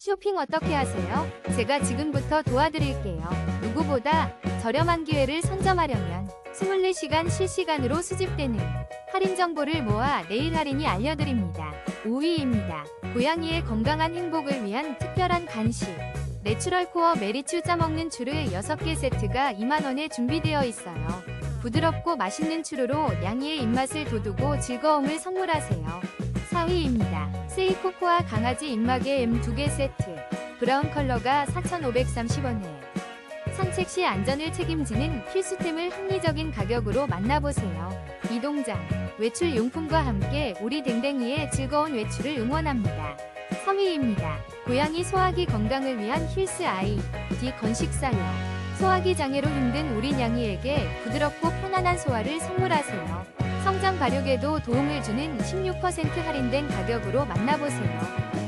쇼핑 어떻게 하세요? 제가 지금부터 도와드릴게요. 누구보다 저렴한 기회를 선점하려면 24시간 실시간으로 수집되는 할인 정보를 모아 내일 할인이 알려드립니다. 5위입니다. 고양이의 건강한 행복을 위한 특별한 간식. 내추럴 코어 메리추 짜먹는 추르 6개 세트가 2만원에 준비되어 있어요. 부드럽고 맛있는 추루로 양이의 입맛을 돋우고 즐거움을 선물하세요. 4위입니다. 세이 코코아 강아지 입마개 M 2개 세트. 브라운 컬러가 4,530원에 산책 시 안전을 책임지는 필수템을 합리적인 가격으로 만나보세요. 이동장, 외출 용품과 함께 우리 댕댕이의 즐거운 외출을 응원합니다. 3위입니다. 고양이 소화기 건강을 위한 힐스 아이, D 건식사료. 소화기 장애로 힘든 우리 냥이에게 부드럽고 편안한 소화를 선물하세요. 성장 발육에도 도움을 주는 16% 할인된 가격으로 만나보세요.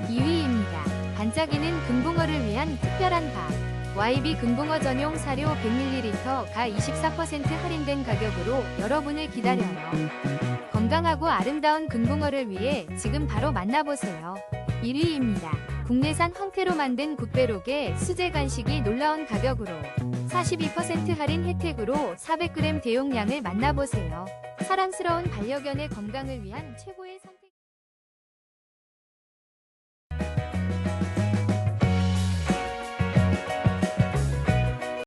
2위입니다. 반짝이는 금붕어를 위한 특별한 밥. YB 금붕어 전용 사료 100ml가 24% 할인된 가격으로 여러분을 기다려요. 건강하고 아름다운 금붕어를 위해 지금 바로 만나보세요. 1위입니다. 국내산 황태로 만든 굿베록의 수제 간식이 놀라운 가격으로 42% 할인 혜택으로 400g 대용량을 만나보세요. 사랑스러운 반려견의 건강을 위한 최고의 선택.